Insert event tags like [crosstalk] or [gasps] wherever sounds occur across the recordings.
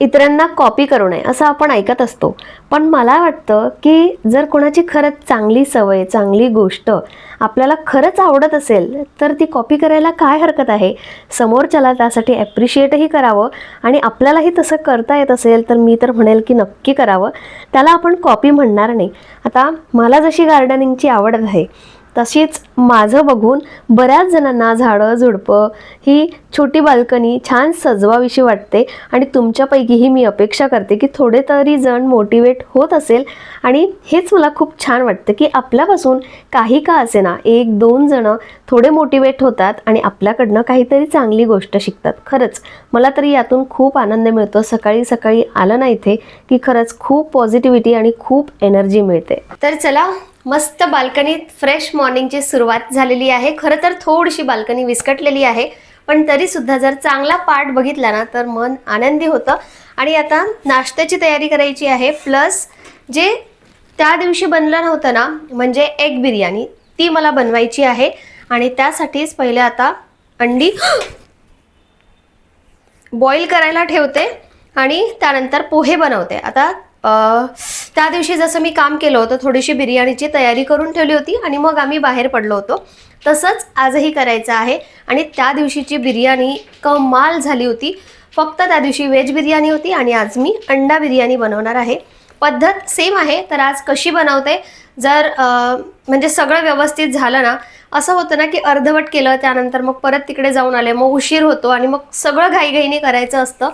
इतरांना कॉपी करू नये असं आपण ऐकत असतो. पण मला वाटतं की जर कोणाची खरंच चांगली सवय चांगली गोष्ट आपल्याला खरंच आवडत असेल तर ती कॉपी करायला काय हरकत आहे? समोरच्याला त्यासाठी ॲप्रिशिएटही करावं आणि आपल्यालाही तसं करता येत असेल तर मी तर म्हणेल की नक्की करावं. त्याला आपण कॉपी म्हणणार नाही. आता मला जशी गार्डनिंगची आवड आहे तशीच माझं बघून बऱ्याच जणांना झाडं झुडपं ही छोटी बाल्कनी छान सजवाविषयी वाटते आणि तुमच्यापैकीही मी अपेक्षा करते की थोडे तरी जण मोटिवेट होत असेल. आणि हेच मला खूप छान वाटतं की आपल्यापासून काही का असे ना एक दोन जणं थोडे मोटिवेट होतात आणि आपल्याकडनं काहीतरी चांगली गोष्ट शिकतात. खरंच मला तरी यातून खूप आनंद मिळतो. सकाळी सकाळी आलं ना इथे की खरंच खूप पॉझिटिव्हिटी आणि खूप एनर्जी मिळते. तर चला मस्त बाल्कनीत फ्रेश मॉर्निंगची सुरुवात झालेली आहे. खरं तर थोडीशी बाल्कनी विस्कटलेली आहे पण तरी सुद्धा जर चांगला पार्ट बघितला ना तर मन आनंदी होतं. आणि आता नाश्त्याची तयारी करायची आहे. प्लस जे त्या दिवशी बनलं नव्हतं ना म्हणजे एग बिर्याणी ती मला बनवायची आहे. आणि त्यासाठीच पहिले आता अंडी [gasps] बॉईल करायला ठेवते आणि त्यानंतर पोहे बनवते. आता त्या दिवशी जसं मी काम केलं होतं थोडीशी बिर्याणीची तयारी करून ठेवली होती आणि मग आम्ही बाहेर पडलो होतो. तसंच आजही करायचं आहे आणि त्या दिवशीची बिर्याणी कमाल झाली होती. फक्त त्या दिवशी व्हेज बिर्याणी होती आणि आज मी अंडा बिर्याणी बनवणार आहे. पद्धत सेम आहे तर आज कशी बनवते? जर म्हणजे सगळं व्यवस्थित झालं ना असं होतं ना की अर्धवट केलं त्यानंतर मग परत तिकडे जाऊन आले मग उशीर होतो आणि मग सगळं घाईघाईने करायचं असतं.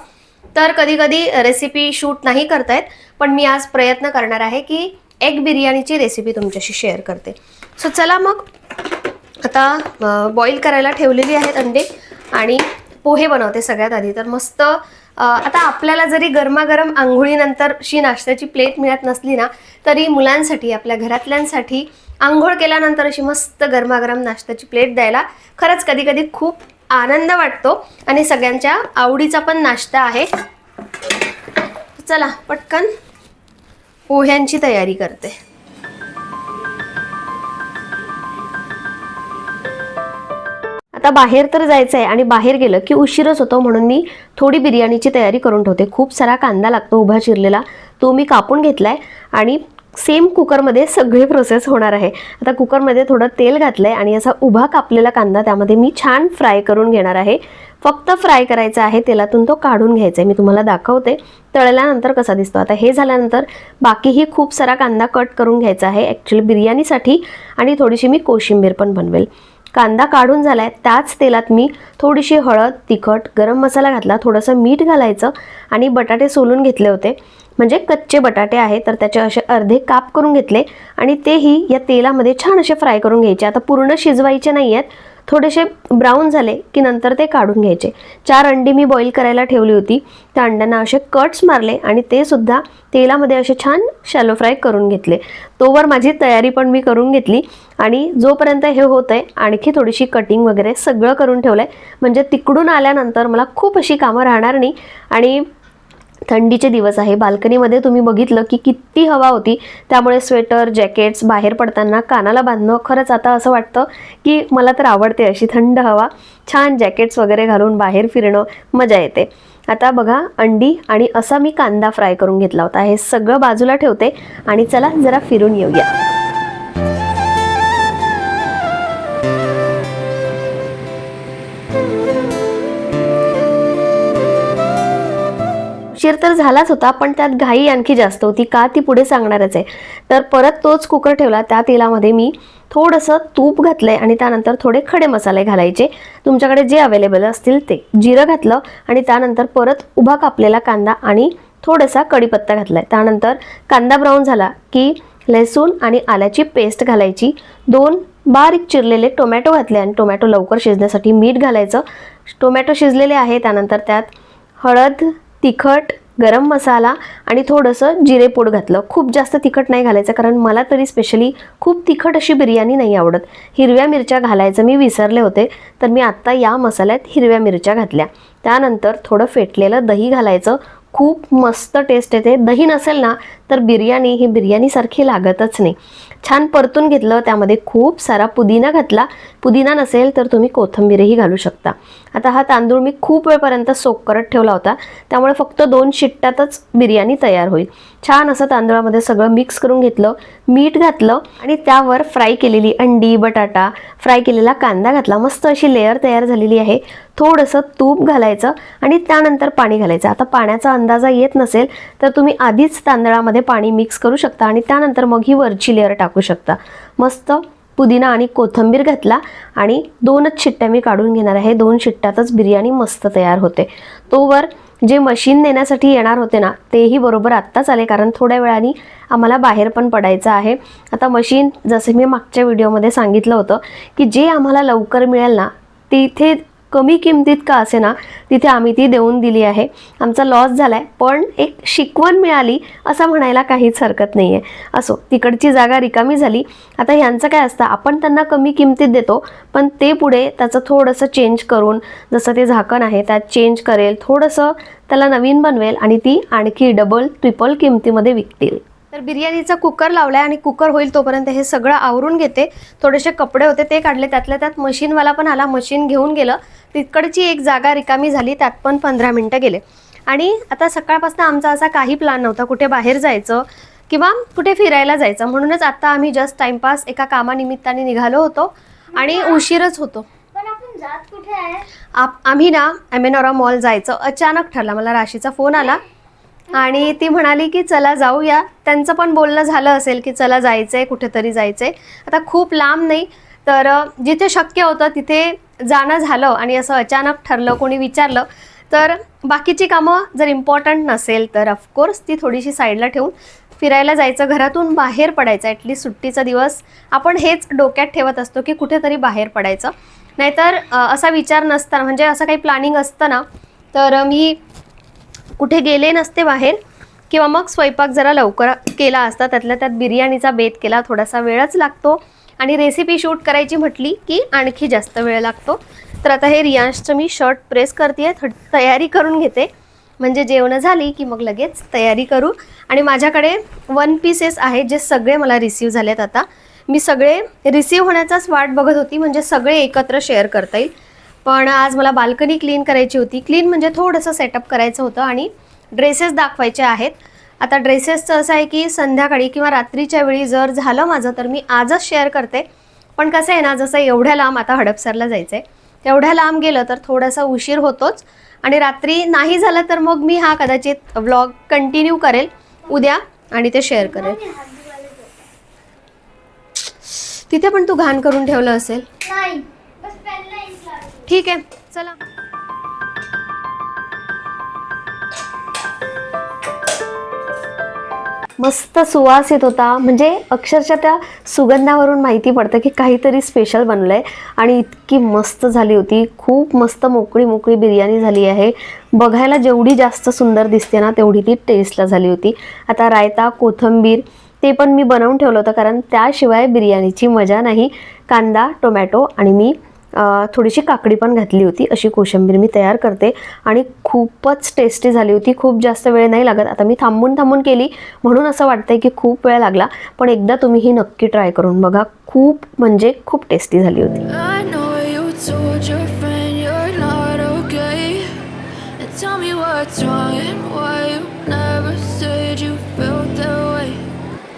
तर कधी कधी रेसिपी शूट नाही करतायत पण मी आज प्रयत्न करणार आहे की एग बिर्याणीची रेसिपी तुमच्याशी शेअर करते. सो चला मग. आता बॉईल करायला ठेवलेली आहेत अंडे आणि पोहे बनवते सगळ्यात आधी. तर मस्त आता आपल्याला जरी गरमागरम आंघोळीनंतर शी नाश्त्याची प्लेट मिळत नसली ना तरी मुलांसाठी आपल्या घरातल्यांसाठी आंघोळ केल्यानंतर अशी मस्त गरमागरम नाश्त्याची प्लेट द्यायला खरंच कधी कधी खूप आनंद वाटतो आणि सगळ्यांच्या आवडीचा पण नाश्ता आहे. चला पटकन पोह्यांची तयारी करते. आता बाहेर तर जायचं आहे आणि बाहेर गेलं की उशीरच होतो म्हणून मी थोडी बिर्याणीची तयारी करून ठेवते. खूप सारा कांदा लागतो उभा चिरलेला. तो मी कापून घेतलाय आणि सेम कुकरमध्ये सगळी प्रोसेस होणार आहे. आता कुकरमध्ये थोडं तेल घातलं आहे आणि असा उभा कापलेला कांदा त्यामध्ये मी छान फ्राय करून घेणार आहे. फक्त फ्राय करायचा आहे तेलातून तो काढून घ्यायचा आहे मी तुम्हाला दाखवते. तळल्यानंतर कसा दिसतो? आता हे झाल्यानंतर बाकीही खूप सारा कांदा कट करून घ्यायचा आहे. ॲक्च्युली बिर्याणीसाठी आणि थोडीशी मी कोशिंबीर पण बनवेल. कांदा काढून झाला आहे त्याच तेलात मी थोडीशी हळद तिखट गरम मसाला घातला. थोडंसं मीठ घालायचं आणि बटाटे सोलून घेतले होते. म्हणजे कच्चे बटाटे आहे तर त्याचे असे अर्धे काप करून घेतले आणि तेही या तेलामध्ये छान असे फ्राय करून घ्यायचे. आता पूर्ण शिजवायचे नाही आहेत थोडेसे ब्राऊन झाले की नंतर ते काढून घ्यायचे. चार अंडी मी बॉईल करायला ठेवली होती. त्या अंड्यांना असे कट्स मारले आणि ते सुद्धा तेलामध्ये असे छान शॅलो फ्राय करून घेतले. तोवर माझी तयारी पण मी करून घेतली आणि जोपर्यंत हे होत आहे आणखी थोडीशी कटिंग वगैरे सगळं करून ठेवलं आहे म्हणजे तिकडून आल्यानंतर मला खूप अशी कामं राहणार नाही आणि थंडीचे दिवस आहे. बाल्कनीमध्ये तुम्ही बघितलं की किती हवा होती. त्यामुळे स्वेटर जॅकेट्स बाहेर पडताना कानाला बांधणं खरंच आता असं वाटतं की मला तर आवडते अशी थंड हवा. छान जॅकेट्स वगैरे घालून बाहेर फिरणं मजा येते. आता बघा अंडी आणि असा मी कांदा फ्राय करून घेतला होता. हे सगळं बाजूला ठेवते आणि चला जरा फिरून येऊया. उशीर तर झालाच होता पण त्यात घाई आणखी जास्त होती. का ती पुढे सांगणारच आहे. तर परत तोच कुकर ठेवला. त्या तेलामध्ये मी थोडंसं तूप घातलंय आणि त्यानंतर थोडे खडे मसाले घालायचे. तुमच्याकडे जे अवेलेबल असतील ते. जिरं घातलं आणि त्यानंतर परत उभा कापलेला कांदा आणि थोडासा कढीपत्ता घातलाय. त्यानंतर कांदा ब्राऊन झाला की लसूण आणि आल्याची पेस्ट घालायची. दोन बारीक चिरलेले टोमॅटो घातले आणि टोमॅटो लवकर शिजण्यासाठी मीठ घालायचं. टोमॅटो शिजलेले आहे. त्यानंतर त्यात हळद तिखट गरम मसाला आणि थोडंसं जिरेपूड घातलं. खूप जास्त तिखट नाही घालायचं कारण मला तरी स्पेशली खूप तिखट अशी बिर्याणी नाही आवडत. हिरव्या मिरच्या घालायचं मी विसरले होते तर मी आत्ता या मसाल्यात हिरव्या मिरच्या घातल्या. त्यानंतर थोडं फेटलेलं दही घालायचं. खूप मस्त टेस्ट येते. दही नसेल ना तर बिर्याणी ही बिर्याणीसारखी लागतच नाही. छान परतून घेतलं त्यामध्ये खूप सारा पुदिना घातला. पुदिना नसेल तर तुम्ही कोथिंबीरही घालू शकता. आता हा तांदूळ मी खूप वेळपर्यंत सोक करत ठेवला होता. त्यामुळे फक्त दोन शिट्ट्यातच बिर्याणी तयार होईल. छान असं तांदूळामध्ये सगळं मिक्स करून घेतलं मीठ घातलं आणि त्यावर फ्राय केलेली अंडी बटाटा फ्राय केलेला कांदा घातला. मस्त अशी लेअर तयार झालेली आहे. थोडंसं तूप घालायचं आणि त्यानंतर पाणी घालायचं. आता पाण्याचा अंदाजा येत नसेल तर तुम्ही आधीच तांदळामध्ये पाणी मिक्स करू शकता आणि त्यानंतर मग ही वरची लेअर टाकू. शकता. मस्त पुदिना आणि कोथिंबीर घातला आणि दोनच शिट्ट्या मी काढून घेणार आहे. दोन शिट्ट्यातच बिर्याणी मस्त तयार होते. तोवर जे मशीन नेण्यासाठी येणार होते ना तेही बरोबर आत्ताच आले कारण थोड्या वेळाने आम्हाला बाहेर पण पडायचं आहे. आता मशीन जसं मी मागच्या व्हिडिओमध्ये सांगितलं होतं की जे आम्हाला लवकर मिळेल ना तिथे कमी किमतीत का असे ना तिथे आम्ही ती देऊन दिली आहे. आमचा लॉस झाला आहे पण एक शिकवण मिळाली असं म्हणायला काहीच हरकत नाही आहे असो तिकडची जागा रिकामी झाली. आता ह्यांचं काय असतं आपण त्यांना कमी किमतीत देतो पण ते पुढे त्याचं थोडंसं चेंज करून जसं ते झाकण आहे त्यात चेंज करेल थोडंसं त्याला नवीन बनवेल आणि ती आणखी डबल ट्रिपल किमतीमध्ये विकतील. तर बिर्याणीचा कुकर लावलाय आणि कुकर होईल तोपर्यंत हे सगळं आवरून घेते. थोडेसे कपडे होते ते काढले. त्यातल्या त्यात मशीनवाला पण आला. मशीन घेऊन गेलं. तिकडची एक जागा रिकामी झाली. त्यात पण पंधरा मिनटं गेले. आणि आता सकाळपासून आमचा असा काही प्लॅन नव्हता. कुठे बाहेर जायचं किंवा कुठे फिरायला जायचं. म्हणूनच आता आम्ही जस्ट टाइमपास एका कामानिमित्ताने निघालो होतो आणि उशीरच होतो. आहे? आम्ही ना ॲमेनॉरा मॉल जायचं. अचानक ठरलं. मला राशीचा फोन आला. आणि ती म्हणाली की चला जाऊया. त्यांचं पण बोलणं झालं असेल की चला जायचं आहे कुठेतरी जायचं आहे आता खूप लांब नाही तर जिथे शक्य होतं तिथे जाणं झालं आणि असं अचानक ठरलं कोणी विचारलं तर बाकीची कामं जर इम्पॉर्टंट नसेल तर ऑफकोर्स ती थोडीशी साईडला ठेवून फिरायला जायचं घरातून बाहेर पडायचं ॲटलीस्ट सुट्टीचा दिवस आपण हेच डोक्यात ठेवत असतो की कुठेतरी बाहेर पडायचं. नाहीतर असा विचार नसताना म्हणजे असं काही प्लॅनिंग असतं ना तर मी कुठे गेले नसते बाहेर किंवा मग स्वयंपाक जरा लवकर केला असता त्यातल्या त्यात बिर्याणीचा बेत केला थोडासा वेळच लागतो. आणि रेसिपी शूट करायची म्हटली की आणखी जास्त वेळ लागतो. तर आता हे रियांशचं मी शर्ट प्रेस करते तयारी करून घेते. म्हणजे जेवणं झाली की मग लगेच तयारी करू. आणि माझ्याकडे वन पीसेस आहेत जे सगळे मला रिसीव्ह झालेत आता. मी सगळे रिसीव्ह होण्याचाच वाट बघत होती म्हणजे सगळे एकत्र शेअर करता येईल. पण आज मला बाल्कनी क्लीन करायची होती. क्लीन म्हणजे थोडंसं सेटअप करायचं होतं आणि ड्रेसेस दाखवायचे आहेत. आता ड्रेसेसचं असं आहे की संध्याकाळी किंवा रात्रीच्या वेळी जर झालं माझं तर मी आजच शेअर करते. पण कसं आहे ना जसं एवढ्या लांब आता हडपसरला जायचं आहे तेवढ्या लांब गेलं तर थोडासा उशीर होतोच. आणि रात्री नाही झालं तर मग मी हा कदाचित व्लॉग कंटिन्यू करेल. उद्या आणि ते शेअर करेल. तिथे पण तू घाण करून ठेवलं असेल नाही बस पेन नाही लागली. ठीक आहे. चला. मस्त सुवास येत होता. म्हणजे अक्षरशः त्या सुगंधावरून माहिती पडतं की काहीतरी स्पेशल बनलं आहे आणि इतकी मस्त झाली होती. खूप मस्त मोकळी मोकळी बिर्याणी झाली आहे. बघायला जेवढी जास्त सुंदर दिसते ना तेवढी ती टेस्टला झाली होती. आता रायता कोथिंबीर ते पण मी बनवून ठेवलं होतं. कारण त्याशिवाय बिर्याणीची मजा नाही. कांदा टोमॅटो आणि मी थोडीशी काकडी पण घातली होती अशी कोशिंबीर मी तयार करते. आणि खूपच टेस्टी झाली होती खूप जास्त वेळ नाही लागत. आता मी थांबून थांबून केली म्हणून असं वाटतंय की खूप वेळ लागला. पण एकदा तुम्ही ही नक्की ट्राय करून बघा खूप म्हणजे खूप टेस्टी झाली होती.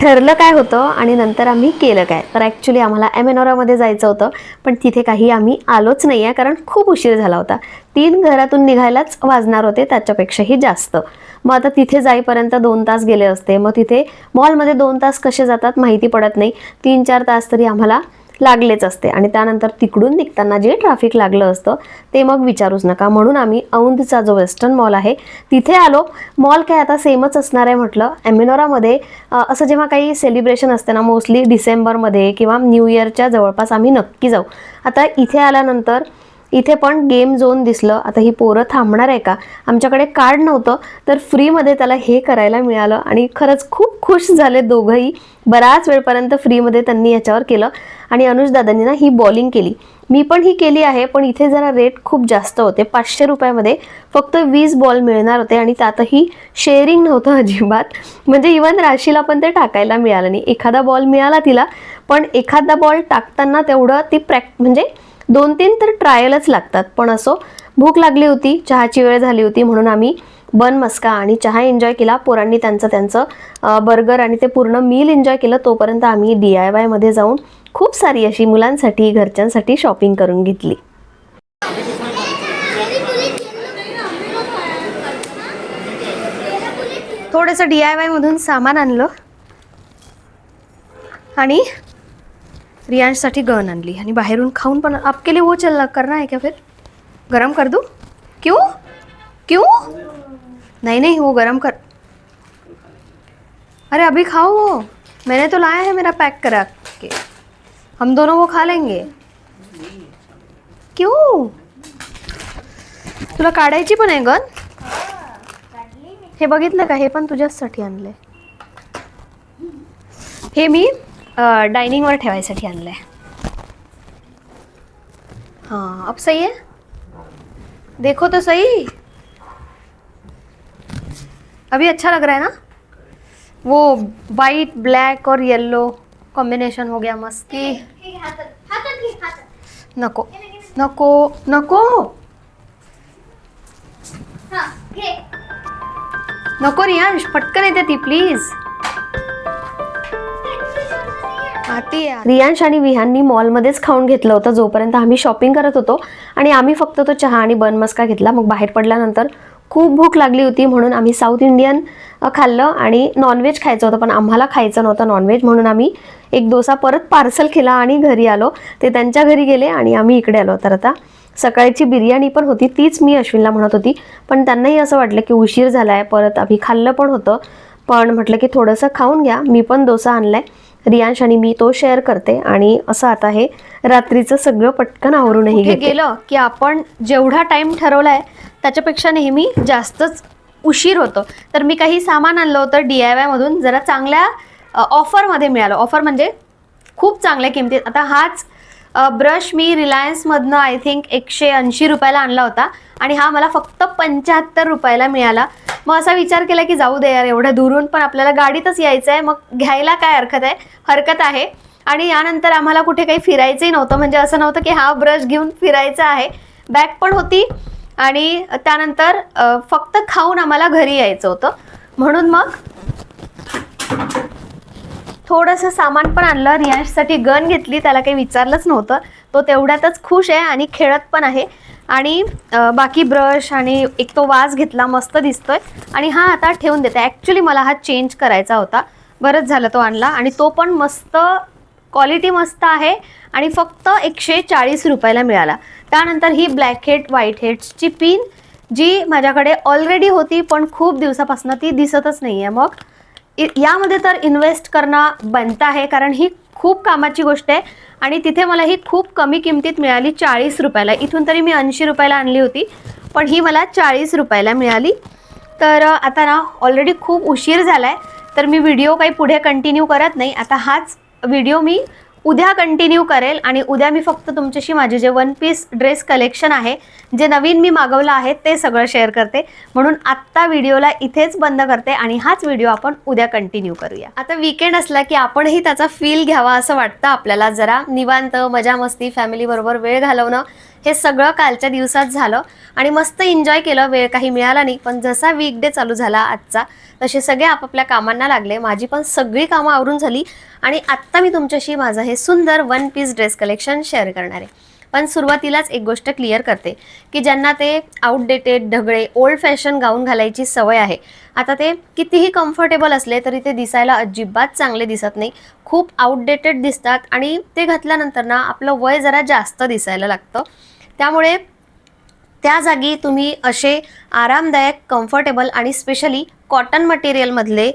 ठरलं काय होतं आणि नंतर आम्ही केलं काय. तर ॲक्च्युली आम्हाला एमेनोरामध्ये जायचं होतं पण तिथे काही आम्ही आलोच नाही आहे कारण खूप उशीर झाला होता. तीन घरातून निघायलाच वाजणार होते त्याच्यापेक्षाही जास्त. मग आता तिथे जाईपर्यंत दोन तास गेले असते. मग तिथे मॉलमध्ये दोन तास कसे जातात माहिती पडत नाही. तीन चार तास तरी आम्हाला लागलेच असते. आणि त्यानंतर तिकडून निघताना जे ट्रॅफिक लागलं असतं ते मग विचारूच नका. म्हणून आम्ही औंधचा जो वेस्टर्न मॉल आहे तिथे आलो. मॉल काय आता सेमच असणार आहे म्हटलं. ॲमिनोरामध्ये असं जेव्हा काही सेलिब्रेशन असते ना मोस्टली डिसेंबरमध्ये किंवा न्यू इयरच्या जवळपास आम्ही नक्की जाऊ. आता इथे आल्यानंतर इथे पण गेम झोन दिसलं. आता ही पोरं थांबणार आहे का? आमच्याकडे कार्ड नव्हतं तर फ्रीमध्ये त्याला हे करायला मिळालं आणि खरंच खूप खुश झाले दोघंही. बराच वेळपर्यंत फ्रीमध्ये त्यांनी याच्यावर केलं आणि अनुज दादांनी ना ही बॉलिंग केली. मी पण ही केली आहे पण इथे जरा रेट खूप जास्त होते. पाचशे रुपयामध्ये फक्त वीस बॉल मिळणार होते आणि त्यातही शेअरिंग नव्हतं [laughs] अजिबात. म्हणजे इवन राशीला पण ते टाकायला मिळालं नाही. एखादा बॉल मिळाला तिला पण एखादा बॉल टाकताना तेवढं ती प्रॅक् म्हणजे दोन तीन तर ट्रायलच लागतात. पण असो भूक लागली होती चहाची वेळ झाली होती म्हणून आम्ही बन मस्का आणि चहा एन्जॉय केला. पोरांनी त्यांचं त्यांचं बर्गर आणि ते पूर्ण मील एन्जॉय केलं. तोपर्यंत आम्ही डी आय वायमध्ये जाऊन खूप सारी अशी मुलांसाठी घरच्यांसाठी शॉपिंग करून घेतली. थोडंसं डी आय वायमधून सामान आणलं. आणि रियांशसाठी गन आणली. आणि बाहेरून खाऊन पण आपके लिए वो चल करना है क्या फिर? गरम कर दूँ क्यों? क्यों? नहीं नहीं वो गरम कर. अरे अभी खाओ वो. मैंने तो लाया है मेरा पैक करा के। हम दोनों वो खा लेंगे। क्यों? तुला काढायची पण आहे गन हे बघितलं का? हे पण तुझ्याचसाठी आणलंय. हे मी? डायनिंगवर ठेवायसाठी आणलंय. हाँ अब सही है? देखो तो सही. अभी अच्छा लग रहा है ना? वो वाइट ब्लैक और येलो कॉम्बिनेशन हो गया मस्त. की आहे, नको नको नको. हा नको रियांश पटकन येते ती प्लीज रियांश आणि विहाननी मॉलमध्येच खाऊन घेतलं होतं. जोपर्यंत आम्ही शॉपिंग करत होतो आणि आम्ही फक्त तो चहा आणि बन मस्का घेतला मग बाहेर पडल्यानंतर खूप भूक लागली होती म्हणून आम्ही साऊथ इंडियन खाल्लं आणि नॉनव्हेज खायचं होतं पण आम्हाला खायचं नव्हतं नॉनव्हेज म्हणून आम्ही एक डोसा परत पार्सल केला आणि घरी आलो. ते त्यांच्या घरी गेले आणि आम्ही इकडे आलो. तर आता सकाळची बिर्याणी पण होती तीच मी अश्विनला म्हणत होती. पण त्यांनाही असं वाटलं की उशीर झाला आहे परत आम्ही खाल्लं पण होतं. पण म्हटलं की थोडंसं खाऊन घ्या मी पण डोसा आणलाय. रियांश आणि मी तो शेअर करते. आणि असं आता हे रात्रीचं सगळं पटकन आवरूनही गेलं की आपण जेवढा टाइम ठरवलाय त्याच्यापेक्षा नेहमी जास्तच उशीर होतो. तर मी काही सामान आणलं होतं डी आय वायमधून जरा चांगल्या ऑफरमध्ये मिळालं. ऑफर म्हणजे खूप चांगल्या किमतीत. आता हाच ब्रश मी रिलायन्समधनं आय थिंक एकशे ऐंशी रुपयाला आणला होता. आणि हा मला फक्त पंच्याहत्तर रुपयाला मिळाला. मग असा विचार केला की जाऊ दे यार एवढ्या दुरून पण आपल्याला गाडीतच यायचं आहे मग घ्यायला काय हरकत आहे? हरकत आहे. आणि यानंतर आम्हाला कुठे काही फिरायचंही नव्हतं. म्हणजे असं नव्हतं की हा ब्रश घेऊन फिरायचा आहे. बॅग पण होती. आणि त्यानंतर फक्त खाऊन आम्हाला घरी यायचं होतं. म्हणून मग थोडंसं सामान पण आणलं रियांशसाठी गन घेतली त्याला काही विचारलंच नव्हतं. तो तेवढ्यातच खुश आहे आणि खेळत पण आहे. आणि बाकी ब्रश आणि एक तो वास घेतला मस्त दिसतोय. आणि हा आता ठेवून देते. ॲक्च्युली मला हा चेंज करायचा होता. बरंच झालं तो आणला. आणि तो पण मस्त क्वालिटी मस्त आहे. आणि फक्त एकशे चाळीस रुपयाला मिळाला. त्यानंतर ही ब्लॅक हेड व्हाईट हेड्सची पिन जी माझ्याकडे ऑलरेडी होती पण खूप दिवसापासून ती दिसतच नाही आहे मग. यामध्ये तर इन्व्हेस्ट करणं बनत आहे कारण ही खूप कामाची गोष्ट आहे. आणि तिथे मला ही खूप कमी किमतीत मिळाली चाळीस रुपयाला. इथून तरी मी ऐंशी रुपयाला आणली होती पण ही मला चाळीस रुपयाला मिळाली. तर आता ना ऑलरेडी खूप उशीर झाला आहे तर मी व्हिडिओ काही पुढे कंटिन्यू करत नाही. आता हाच व्हिडिओ मी उद्या कंटिन्यू करेल आणि उद्या मी फक्त तुमच्याशी माझे जे वन पीस ड्रेस कलेक्शन आहे जे नवीन मी मागवलं आहे ते सगळं शेअर करते. म्हणून आत्ता व्हिडिओला इथेच बंद करते आणि हाच व्हिडिओ आपण उद्या कंटिन्यू करूया. आता विकेंड असला की आपणही त्याचा फील घ्यावा असं वाटतं आपल्याला. जरा निवांत मजा मस्ती फॅमिलीबरोबर वेळ घालवणं हे सगळं कालच्या दिवसात झालं आणि मस्त एन्जॉय केलं. वेळ काही मिळाला नाही. पण जसा वीकडे चालू झाला आजचा तसे सगळे आपापल्या कामांना लागले. माझी पण सगळी कामं आवरून झाली आणि आत्ता मी तुमच्याशी माझं हे सुंदर one piece dress collection share करणार आहे. पण सुरुवातीलाच एक गोष्ट क्लिअर करते की ज्यांना ते आउटडेटेड ढगळे ओल्ड फॅशन गाऊन घालायची सवय आहे आता ते कितीही कम्फर्टेबल असले तरी ते दिसायला अजिबात चांगले दिसत नाही. खूप आउटडेटेड दिसतात आणि ते घातल्यानंतर ना आपलं वय जरा जास्त दिसायला लागतं. त्यामुळे त्या जागी तुम्ही असे आरामदायक कम्फर्टेबल आणि specially cotton मटेरियलमधले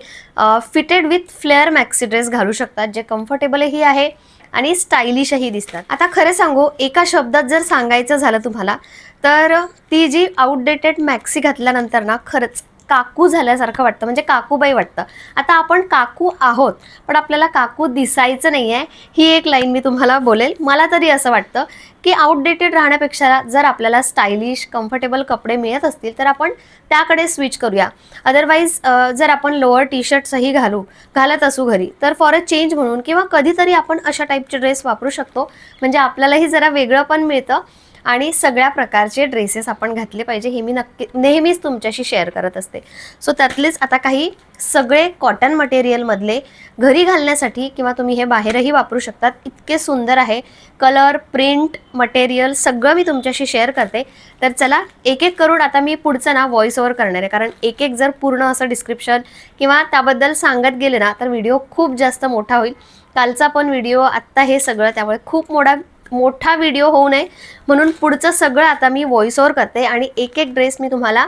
fitted with flare maxi dress घालू शकतात जे कम्फर्टेबलही आहे आणि स्टायलिशही दिसतात. आता खरं सांगू एका शब्दात जर सांगायचं झालं तुम्हाला तर ती जी आउटडेटेड मॅक्सी घातल्यानंतर ना खरंच काकू झाल्यासारखं वाटतं म्हणजे काकूबाई वाटतं. आता आपण काकू आहोत पण आपल्याला काकू दिसायचं नाही आहे ही एक लाईन मी तुम्हाला बोलेल. मला तरी असं वाटतं की आउटडेटेड राहण्यापेक्षा जर आपल्याला स्टायलिश कम्फर्टेबल कपडे मिळत असतील तर आपण त्याकडे स्विच करूया. अदरवाईज जर आपण लोअर टी शर्ट्सही घालू घालत असू घरी तर फॉर अ चेंज म्हणून किंवा कधीतरी आपण अशा टाईपचे ड्रेस वापरू शकतो. म्हणजे आपल्यालाही जरा वेगळं पण मिळतं. आणि सगळ्या प्रकारचे ड्रेसेस आपण घातले पाहिजे हे मी नक्की नेहमीच तुमच्याशी शेअर करत असते. सो त्यातलेच आता काही सगळे कॉटन मटेरियलमधले घरी घालण्यासाठी किंवा तुम्ही हे बाहेरही वापरू शकतात. इतके सुंदर आहे. कलर प्रिंट मटेरियल सगळं मी तुमच्याशी शेअर करते. तर चला एक एक करून आता मी पुढचं ना व्हॉइस ओव्हर करणार आहे. कारण एक एक जर पूर्ण असं डिस्क्रिप्शन किंवा त्याबद्दल सांगत गेले ना तर व्हिडिओ खूप जास्त मोठा होईल. कालचा पण व्हिडिओ आत्ता हे सगळं त्यामुळे खूप मोठा मोठा व्हिडिओ होऊ नये. म्हणून पुढचं सगळं आता मी व्हॉइस ओव्हर करते आणि एक एक ड्रेस मी तुम्हाला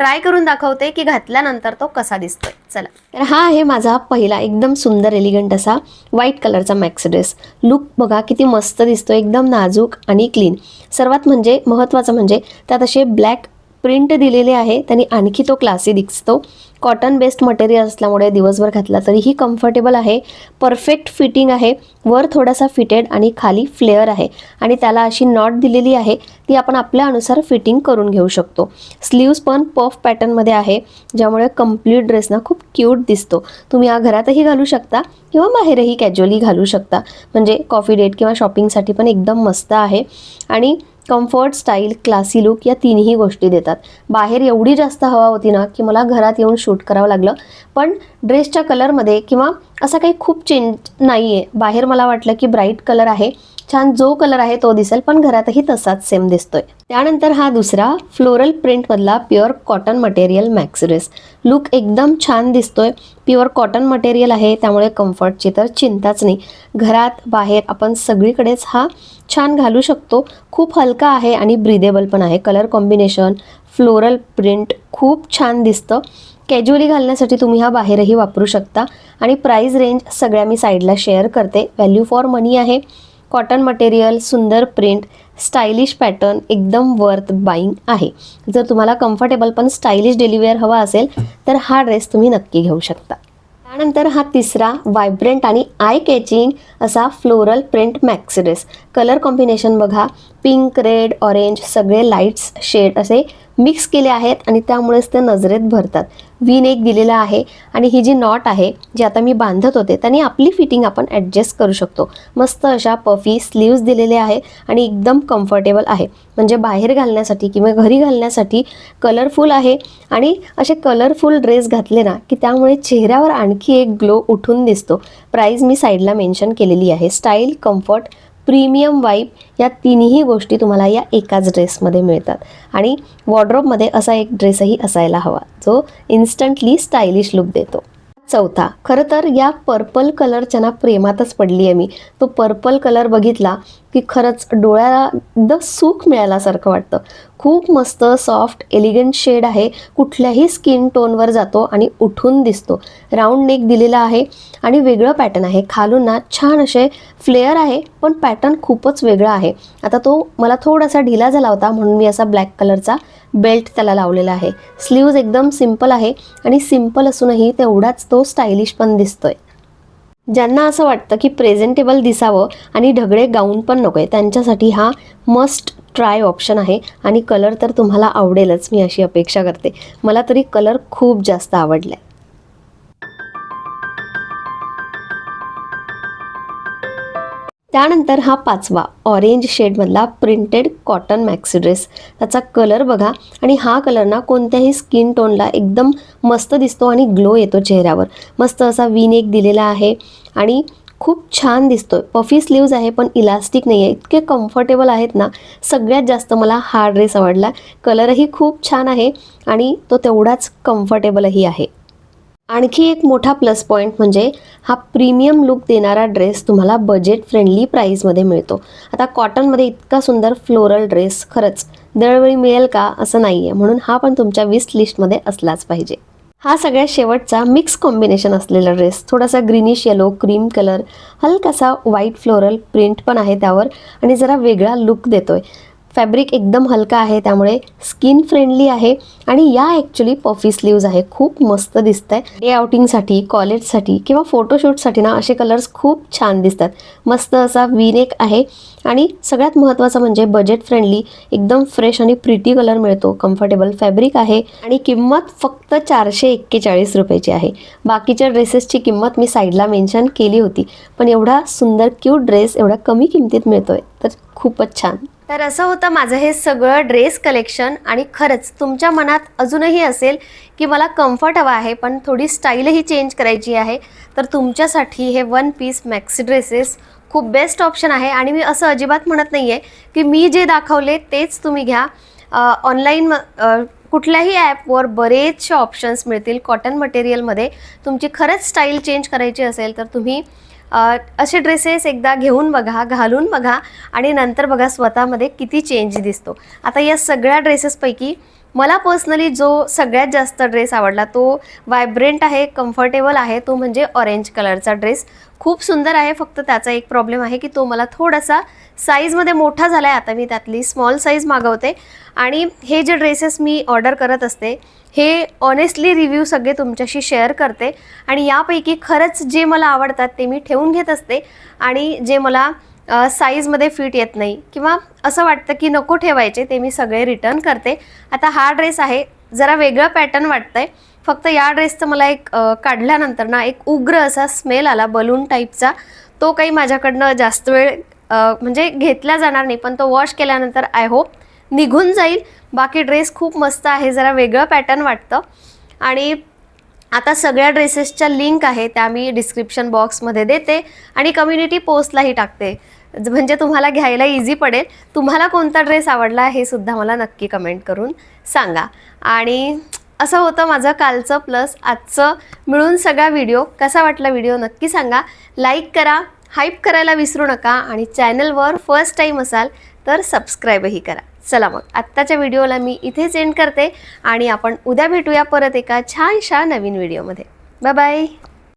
ट्राय करून दाखवते की घातल्यानंतर तो कसा दिसतोय. चला. तर हा आहे माझा पहिला एकदम सुंदर एलिगंट असा व्हाईट कलरचा मॅक्स ड्रेस लुक बघा किती मस्त दिसतो एकदम नाजूक आणि क्लीन सर्वात म्हणजे महत्त्वाचं म्हणजे त्यात असे ब्लॅक प्रिंट दिलेले आहे त्यांनी आणखी तो क्लासी दिसतो. कॉटन बेस्ड मटेरियल असल्यामुळे दिवसभर घातला तरीही कम्फर्टेबल आहे. परफेक्ट फिटिंग आहे. वर थोडासा फिटेड आणि खाली फ्लेअर आहे. आणि त्याला अशी नॉट दिलेली आहे ती आपण आपल्या अनुसार फिटिंग करून घेऊ शकतो. स्लीव्स पण पफ पॅटर्नमध्ये आहे ज्यामुळे कंप्लीट ड्रेसना खूप क्यूट दिसतो. तुम्ही हा घरातही घालू शकता किंवा बाहेरही कॅज्युअली घालू शकता. म्हणजे कॉफी डेट किंवा शॉपिंगसाठी पण एकदम मस्त आहे. आणि कम्फर्ट स्टाईल क्लासी लुक या तिन्ही गोष्टी देतात. बाहेर एवढी जास्त हवा होती ना की मला घरात येऊन शूट करावं लागलं. पण ड्रेसच्या कलरमध्ये किंवा असा काही खूप चेंज नाही आहे बाहेर मला वाटलं की ब्राईट कलर आहे. छान जो कलर आहे तो दिसेल पण घरातही तसाच सेम दिसतोय. त्यानंतर हा दुसरा floral प्रिंटमधला pure cotton material maxi dress look एकदम छान दिसतोय. प्युअर कॉटन मटेरियल आहे त्यामुळे कम्फर्टची तर चिंताच नाही. घरात बाहेर आपण सगळीकडेच हा छान घालू शकतो. खूप हलका आहे आणि ब्रिदेबल पण आहे. कलर कॉम्बिनेशन फ्लोरल प्रिंट खूप छान दिसतं. कॅज्युअली घालण्यासाठी तुम्ही हा बाहेरही वापरू शकता. आणि प्राईज रेंज सगळ्या मी साईडला शेअर करते. व्हॅल्यू फॉर मनी आहे. कॉटन मटेरियल सुंदर प्रिंट स्टायलिश पॅटर्न एकदम वर्थ बाईंग आहे. जर तुम्हाला कम्फर्टेबल पण स्टायलिश डेलिवेअर हवा असेल तर हा ड्रेस तुम्ही नक्की घेऊ शकता. त्यानंतर हा तिसरा व्हायब्रंट आणि आय कॅचिंग असा floral print maxi dress colour combination बघा. पिंक रेड ऑरेंज सगळे लाईट्स शेड असे मिक्स केले आहेत आणि त्यामुळेच ते नजरेत भरतात. विन एक दिलेला आहे आणि ही जी नॉट आहे जी आता मी बांधत होते त्याने आपली फिटिंग आपण ॲडजस्ट करू शकतो. मस्त अशा पफी स्लीव्ज दिलेले आहे आणि एकदम कम्फर्टेबल आहे. म्हणजे बाहेर घालण्यासाठी किंवा घरी घालण्यासाठी कलरफुल आहे आणि असे कलरफुल ड्रेस घातले ना की त्यामुळे चेहऱ्यावर आणखी एक ग्लो उठून दिसतो. प्राईज मी साईडला मेन्शन केलेली आहे. स्टाईल कम्फर्ट प्रीमियम वाईप या तिन्ही गोष्टी तुम्हाला या एकाच ड्रेसमध्ये मिळतात. आणि वॉर्ड्रोबमध्ये असा एक ड्रेसही असायला हवा जो इन्स्टंटली स्टायलिश लुक देतो. चौथा खरं तर या पर्पल कलरच्या ना प्रेमातच पडली आहे मी. तो पर्पल कलर बघितला की खरंच डोळ्याला एकदम सुख मिळाल्यासारखं वाटतं. खूप मस्त सॉफ्ट एलिगंट शेड आहे. कुठल्याही स्किन टोनवर जातो आणि उठून दिसतो. राऊंड नेक दिलेला आहे आणि वेगळं पॅटर्न आहे. खालून ना छान असे फ्लेअर आहे पण पॅटर्न खूपच वेगळा आहे. आता तो मला थोडासा ढिला झाला होता म्हणून मी असा ब्लॅक कलरचा बेल्ट त्याला लावलेला आहे. स्लीव्ज एकदम सिंपल आहे आणि सिंपल असूनही तेवढाच तो स्टायलिश पण दिसतोय. ज्यांना असं वाटतं की प्रेझेंटेबल दिसावं आणि ढगळे गाऊन पण नको आहे त्यांच्यासाठी हा मस्ट ट्राय ऑप्शन आहे. आणि कलर तर तुम्हाला आवडेलच मी अशी अपेक्षा करते. मला तरी कलर खूप जास्त आवडला आहे त्यानंतर हा पाचवा ऑरेंज शेडमधला प्रिंटेड कॉटन मॅक्सी ड्रेस त्याचा कलर बघा आणि हा कलर ना कोणत्याही स्किन टोनला एकदम मस्त दिसतो आणि ग्लो येतो चेहऱ्यावर. मस्त असा विनेक दिलेला आहे आणि खूप छान दिसतोय. पफी स्लीव्ज आहे पण इलास्टिक नाही आहे इतके कम्फर्टेबल आहेत ना सगळ्यात जास्त मला हा ड्रेस आवडला. कलरही खूप छान आहे आणि तो तेवढाच कम्फर्टेबलही आहे. आणखी एक मोठा प्लस पॉईंट म्हणजे हा प्रीमियम लुक देणारा ड्रेस तुम्हाला बजेट फ्रेंडली प्राईजमध्ये मिळतो. आता कॉटनमध्ये इतका सुंदर फ्लोरल ड्रेस खरंच दरवेळी मिळेल का असं नाही आहे म्हणून हा पण तुमच्या विस लिस्टमध्ये असलाच पाहिजे. हा सगळ्यात शेवटचा मिक्स कॉम्बिनेशन असलेला ड्रेस थोडासा ग्रीनिश येलो क्रीम कलर हलकासा व्हाईट फ्लोरल प्रिंट पण आहे त्यावर आणि जरा वेगळा लुक देतोय. फॅब्रिक एकदम हलका आहे त्यामुळे स्किन फ्रेंडली आहे आणि या ॲक्च्युली पफी स्लीव्ज आहे खूप मस्त दिसत आहे डे आउटिंगसाठी कॉलेजसाठी किंवा फोटोशूटसाठी ना असे कलर्स खूप छान दिसतात. मस्त असा विनेक आहे आणि सगळ्यात महत्त्वाचं म्हणजे बजेट फ्रेंडली एकदम फ्रेश आणि प्रिटी कलर मिळतो. कम्फर्टेबल फॅब्रिक आहे आणि किंमत फक्त चारशे एक्केचाळीस रुपयाची आहे. बाकीच्या ड्रेसेसची किंमत मी साईडला मेन्शन केली होती. पण एवढा सुंदर क्यूट ड्रेस एवढा कमी किमतीत मिळतोय तर खूपच छान. तर असं होतं माझं हे सगळं ड्रेस कलेक्शन आणि खरंच तुमच्या मनात अजूनही असेल की मला कम्फर्ट हवा आहे पण थोडी स्टाईलही चेंज करायची आहे. तर तुमच्यासाठी हे वन पीस मॅक्सी ड्रेसेस खूप बेस्ट ऑप्शन आहे. आणि मी असं अजिबात म्हणत नाही आहे की मी जे दाखवले तेच तुम्ही घ्या. ऑनलाईन कुठल्याही ॲपवर बरेचसे ऑप्शन्स मिळतील. कॉटन मटेरियलमध्ये तुमची खरंच स्टाईल चेंज करायची असेल तर तुम्ही असे ड्रेसेस एकदा घेऊन बघा घालून बघा आणि नंतर बघा स्वतःमध्ये किती चेंज दिसतो. आता या सगळ्या ड्रेसेसपैकी मला पर्सनली जो सगळ्यात जास्त ड्रेस आवडला तो वायब्रंट आहे कम्फर्टेबल आहे तो म्हणजे ऑरेंज कलरचा ड्रेस खूप सुंदर आहे फक्त त्याचा एक प्रॉब्लेम आहे की तो मला थोडासा साईजमध्ये मोठा झाला आहे आता मी त्यातली स्मॉल साईज मागवते आणि हे जे ड्रेसेस मी ऑर्डर करत असते हे ऑनेस्टली रिव्ह्यू सगळे तुमच्याशी शेअर करते. आणि यापैकी खरंच जे मला आवडतात ते मी ठेवून घेत असते. आणि जे मला साईजमध्ये फिट येत नाही किंवा असं वाटतं की नको ठेवायचे ते मी सगळे रिटर्न करते. आता हा ड्रेस आहे जरा वेगळं पॅटर्न वाटतं आहे फक्त या ड्रेसचं मला एक काढल्यानंतर ना एक उग्र असा स्मेल आला बलून टाईपचा तो काही माझ्याकडनं जास्त वेळ म्हणजे घेतला जाणार नाही पण तो वॉश केल्यानंतर आय होप निघून जाईल. बाकी ड्रेस खूप मस्त आहे जरा वेगळं पॅटर्न वाटतं. आणि आता सगळ्या ड्रेसेसच्या लिंक आहे त्या मी डिस्क्रिप्शन बॉक्समध्ये देते. आणि कम्युनिटी पोस्टलाही टाकते. म्हणजे तुम्हाला घ्यायला इझी पडेल. तुम्हाला कोणता ड्रेस आवडला हे सुद्धा मला नक्की कमेंट करून सांगा. आणि असं होतं माझं कालचं प्लस आजचं मिळून सगळा व्हिडिओ कसा वाटला व्हिडिओ नक्की सांगा. लाईक करा हाईप करायला विसरू नका. आणि चॅनलवर फर्स्ट टाईम असाल तर सबस्क्राईबही करा. चला मग आत्ताच्या व्हिडिओला मी इथेच एंड करते आणि आपण उद्या भेटूया परत एका छानशा नवीन व्हिडिओमध्ये बाय बाय